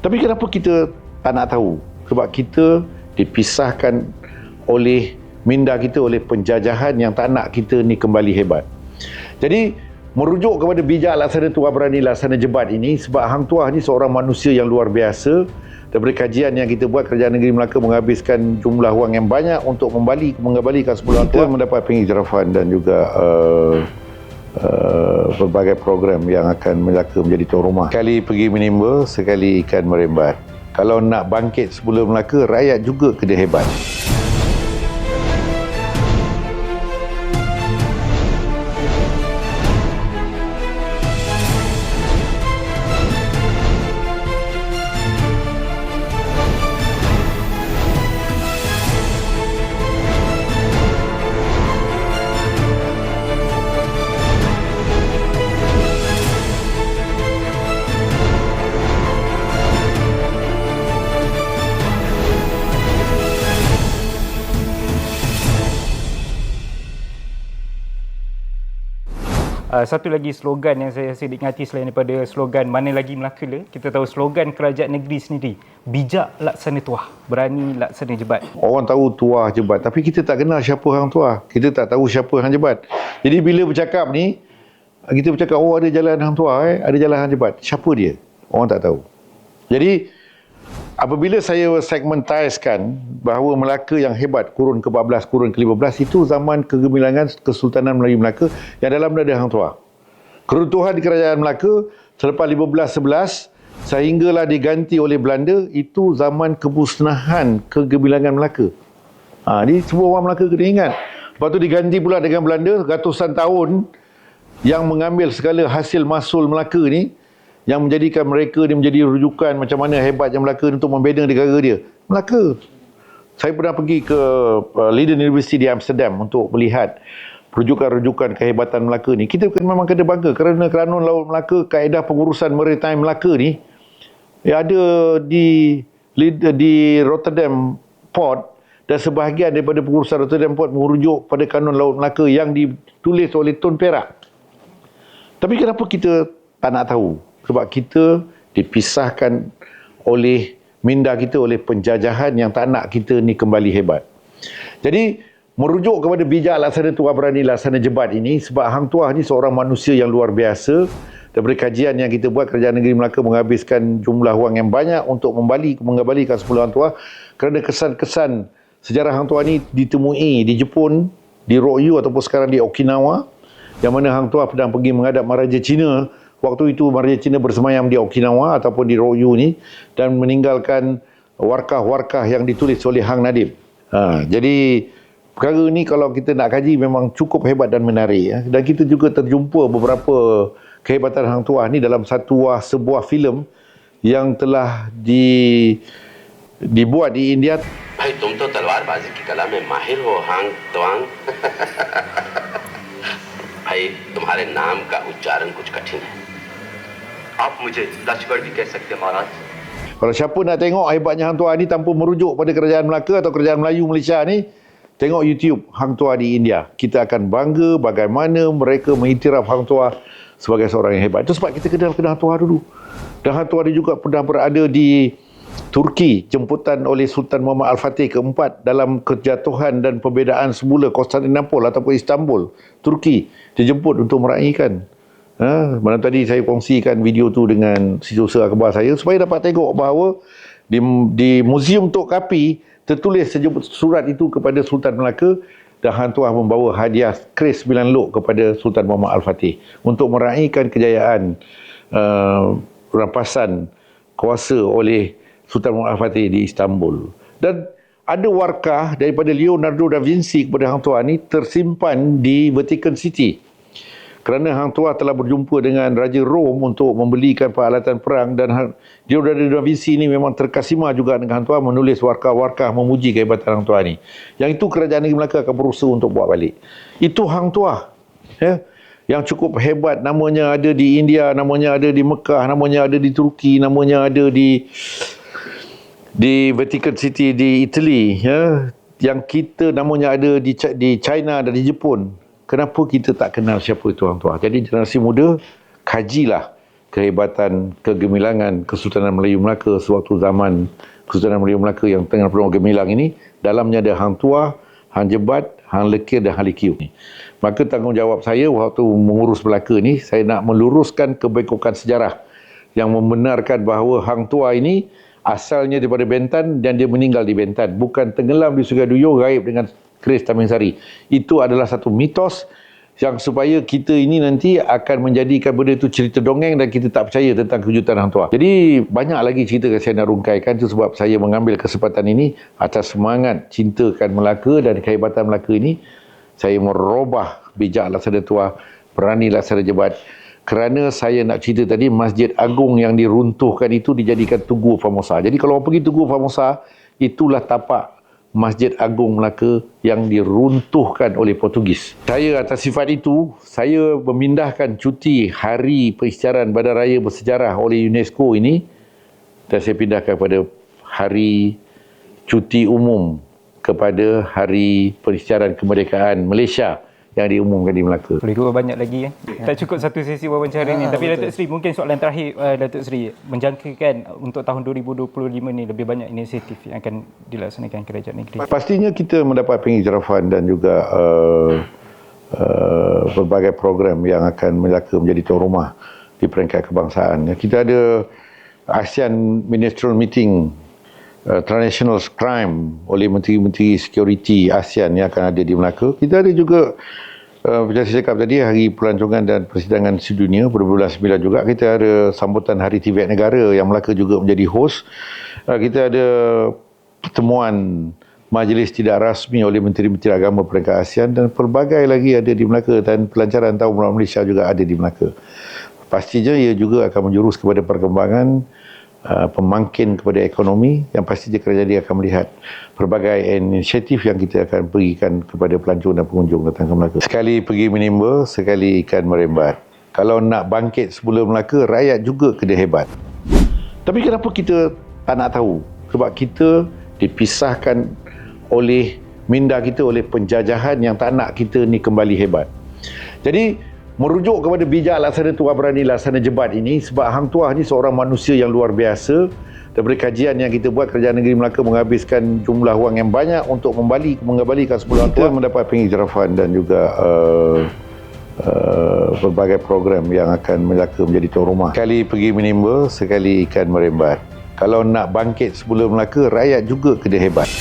Tapi kenapa kita tak nak tahu? Sebab kita dipisahkan oleh minda kita oleh penjajahan yang tak nak kita ni kembali hebat. Jadi merujuk kepada bijak laksana tuah berani laksana jebat ini sebab Hang Tuah ni seorang manusia yang luar biasa daripada kajian yang kita buat kerajaan negeri Melaka menghabiskan jumlah wang yang banyak untuk membalik mengembalikan 10 kita mendapat pengiktirafan dan juga uh, Uh, berbagai program yang akan Melaka menjadi tuan rumah. Sekali pergi menimba, sekali ikan merembat. Kalau nak bangkit sebelum Melaka, rakyat juga kena hebat. Uh, satu lagi slogan yang saya rasa diingati selain daripada slogan mana lagi Melaka le, kita tahu slogan kerajaan negeri sendiri bijak laksana tuah berani laksana jebat. Orang tahu tuah jebat tapi kita tak kenal siapa hang tuah. Kita tak tahu siapa hang jebat. Jadi bila bercakap ni kita bercakap oh ada jalan hang tuah eh? Ada jalan hang jebat. Siapa dia? Orang tak tahu. Jadi apabila saya segmentizekan bahawa Melaka yang hebat kurun ke-14 kurun ke-15 itu zaman kegemilangan Kesultanan Melayu Melaka yang dalam ada Hang Tuah. Keruntuhan di kerajaan Melaka selepas 1511 sehinggalah diganti oleh Belanda itu zaman kemusnahan kegemilangan Melaka. Ha, ini semua orang Melaka kena ingat. Lepas tu diganti pula dengan Belanda ratusan tahun yang mengambil segala hasil masul Melaka ni yang menjadikan mereka ni menjadi rujukan macam mana hebatnya Melaka untuk membina negara dia. Melaka. Saya pernah pergi ke uh, Leiden University di Amsterdam untuk melihat rujukan-rujukan kehebatan Melaka ni. Kita memang kena bangga kerana Kanun Laut Melaka, kaedah pengurusan maritime Melaka ni ya ada di di Rotterdam Port dan sebahagian daripada pengurusan Rotterdam Port merujuk pada Kanun Laut Melaka yang ditulis oleh Tun Perak. Tapi kenapa kita tak nak tahu? Sebab kita dipisahkan oleh minda kita oleh penjajahan yang tak nak kita ni kembali hebat. Jadi merujuk kepada bijak laksana tuah berani laksana jebat ini sebab Hang Tuah ni seorang manusia yang luar biasa daripada kajian yang kita buat kerajaan negeri Melaka menghabiskan jumlah wang yang banyak untuk membalik mengembalikan 10 Hang Tuah kerana kesan-kesan sejarah Hang Tuah ni ditemui di Jepun di Rokyu ataupun sekarang di Okinawa yang mana Hang Tuah pernah pergi menghadap Maharaja Cina waktu itu Maharaja Cina bersemayam di Okinawa ataupun di Rokyu ni dan meninggalkan warkah-warkah yang ditulis oleh Hang Nadim. Ha, jadi perkara ni kalau kita nak kaji memang cukup hebat dan menarik ya. dan kita juga terjumpa beberapa kehebatan Hang Tuah ni dalam satu sebuah filem yang telah di dibuat di India. भाई तुम तो तलवारबाजी की कला में माहिर हो हांग त्वांग भाई तुम्हारे नाम का उच्चारण कुछ कठिन है आप मुझे लश्कर भी कह सकते हैं महाराज Kalau siapa nak tengok hebatnya Hang Tuah ni tanpa merujuk pada kerajaan Melaka atau kerajaan Melayu Malaysia ni, tengok YouTube Hang Tuah di India. Kita akan bangga bagaimana mereka mengiktiraf Hang Tuah sebagai seorang yang hebat. Itu sebab kita kenal kenal Hang Tuah dulu. Dan Hang Tuah ni juga pernah berada di Turki jemputan oleh Sultan Muhammad Al-Fatih keempat dalam kejatuhan dan perbezaan semula Konstantinopel ataupun Istanbul, Turki dijemput untuk meraihkan Ha, malam tadi saya kongsikan video tu dengan si usaha akhbar saya supaya dapat tengok bahawa di, di Museum Tok Kapi tertulis surat itu kepada Sultan Melaka dan Hang Tuah membawa hadiah kris 9 lok kepada Sultan Muhammad Al-Fatih untuk meraihkan kejayaan uh, rampasan kuasa oleh Sultan Muhammad Al-Fatih di Istanbul. Dan ada warkah daripada Leonardo da Vinci kepada Hang Tuah ni tersimpan di Vatican City kerana Hang Tuah telah berjumpa dengan Raja Rom untuk membelikan peralatan perang dan dari Da Vinci ini memang terkasima juga dengan Hang Tuah menulis warkah-warkah memuji kehebatan Hang Tuah ini. Yang itu kerajaan negeri Melaka akan berusaha untuk buat balik. Itu Hang Tuah. Ya? Yang cukup hebat namanya ada di India, namanya ada di Mekah, namanya ada di Turki, namanya ada di di Vatican City di Italy ya yang kita namanya ada di di China dan di Jepun kenapa kita tak kenal siapa itu orang tua. Jadi generasi muda, kajilah kehebatan, kegemilangan Kesultanan Melayu Melaka sewaktu zaman Kesultanan Melayu Melaka yang tengah penuh gemilang ini, dalamnya ada Hang Tuah, Hang Jebat, Hang Lekir dan Hang Likiu. Maka tanggungjawab saya waktu mengurus Melaka ni, saya nak meluruskan kebekukan sejarah yang membenarkan bahawa Hang Tuah ini asalnya daripada Bentan dan dia meninggal di Bentan. Bukan tenggelam di Sungai Duyung, gaib dengan Keris Tamin Sari. Itu adalah satu mitos yang supaya kita ini nanti akan menjadikan benda itu cerita dongeng dan kita tak percaya tentang kejutan Hang Tuah. Jadi banyak lagi cerita yang saya nak rungkaikan itu sebab saya mengambil kesempatan ini atas semangat cintakan Melaka dan kehebatan Melaka ini saya merubah bijak laksana tua, berani laksana jebat kerana saya nak cerita tadi Masjid Agung yang diruntuhkan itu dijadikan Tugu Famosa. Jadi kalau orang pergi Tugu Famosa itulah tapak Masjid Agung Melaka yang diruntuhkan oleh Portugis. Saya atas sifat itu, saya memindahkan cuti Hari Peristiaran Badan Raya Bersejarah oleh UNESCO ini dan saya pindahkan kepada Hari Cuti Umum kepada Hari Peristiaran Kemerdekaan Malaysia yang diumumkan di Melaka. Boleh gurau banyak lagi kan. Tak cukup satu sesi wawancara ni. Tapi Datuk Seri mungkin soalan terakhir uh, Datuk Seri menjangkakan untuk tahun 2025 ni lebih banyak inisiatif yang akan dilaksanakan kerajaan negeri. Pastinya kita mendapat pengiktirafan dan juga uh, uh, berbagai program yang akan Melaka menjadi tuan rumah di peringkat kebangsaan. Kita ada ASEAN Ministerial Meeting uh, Transnational Crime oleh Menteri-Menteri Security ASEAN yang akan ada di Melaka. Kita ada juga uh, saya cakap tadi Hari Pelancongan dan Persidangan Sedunia pada bulan 9 juga kita ada sambutan Hari Tibet Negara yang Melaka juga menjadi host. Uh, kita ada pertemuan majlis tidak rasmi oleh Menteri-Menteri Agama peringkat ASEAN dan pelbagai lagi ada di Melaka dan pelancaran Tahun Malaysia juga ada di Melaka. Pastinya ia juga akan menjurus kepada perkembangan uh, pemangkin kepada ekonomi yang pastinya kerajaan dia akan melihat pelbagai inisiatif yang kita akan berikan kepada pelancong dan pengunjung datang ke Melaka. Sekali pergi menimba, sekali ikan merembat. Kalau nak bangkit sebelum Melaka, rakyat juga kena hebat. Tapi kenapa kita tak nak tahu? Sebab kita dipisahkan oleh minda kita oleh penjajahan yang tak nak kita ni kembali hebat. Jadi merujuk kepada bijak laksana tuah berani laksana jebat ini sebab Hang Tuah ni seorang manusia yang luar biasa daripada kajian yang kita buat kerajaan negeri Melaka menghabiskan jumlah wang yang banyak untuk membalik mengembalikan semula Hang Tuah mendapat pengiktirafan dan juga uh, uh, berbagai program yang akan Melaka menjadi tuan rumah. Sekali pergi menimba, sekali ikan merembat. Kalau nak bangkit sebelum Melaka, rakyat juga kena hebat.